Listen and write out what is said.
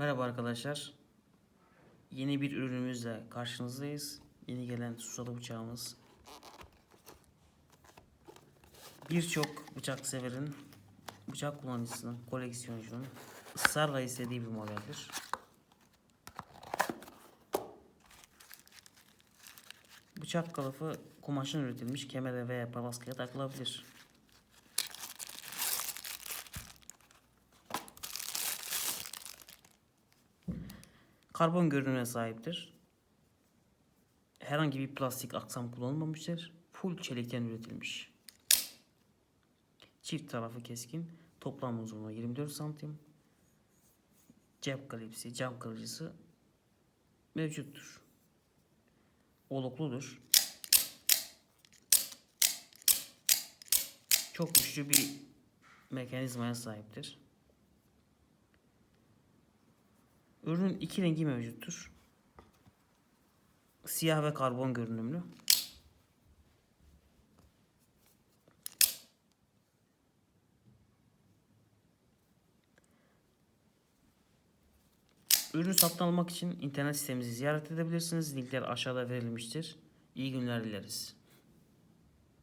Merhaba arkadaşlar. Yeni bir ürünümüzle karşınızdayız. Yeni gelen susalı bıçağımız. Birçok bıçak severin, bıçak kullanıcısının, koleksiyoncunun ısrarla istediği bir modeldir. Bıçak kılıfı kumaşın üretilmiş kemere veya palaskaya takılabilir. Karbon görünümüne sahiptir. Herhangi bir plastik aksam kullanılmamıştır. Full çelikten üretilmiş. Çift tarafı keskin. Toplam uzunluğu 24 santim. Cep klipsi, cam kırıcısı mevcuttur. Olukludur. Çok güçlü bir mekanizmaya sahiptir. Ürünün iki rengi mevcuttur. Siyah ve karbon görünümlü. Ürünü satın almak için internet sitemizi ziyaret edebilirsiniz. Linkler aşağıda verilmiştir. İyi günler dileriz.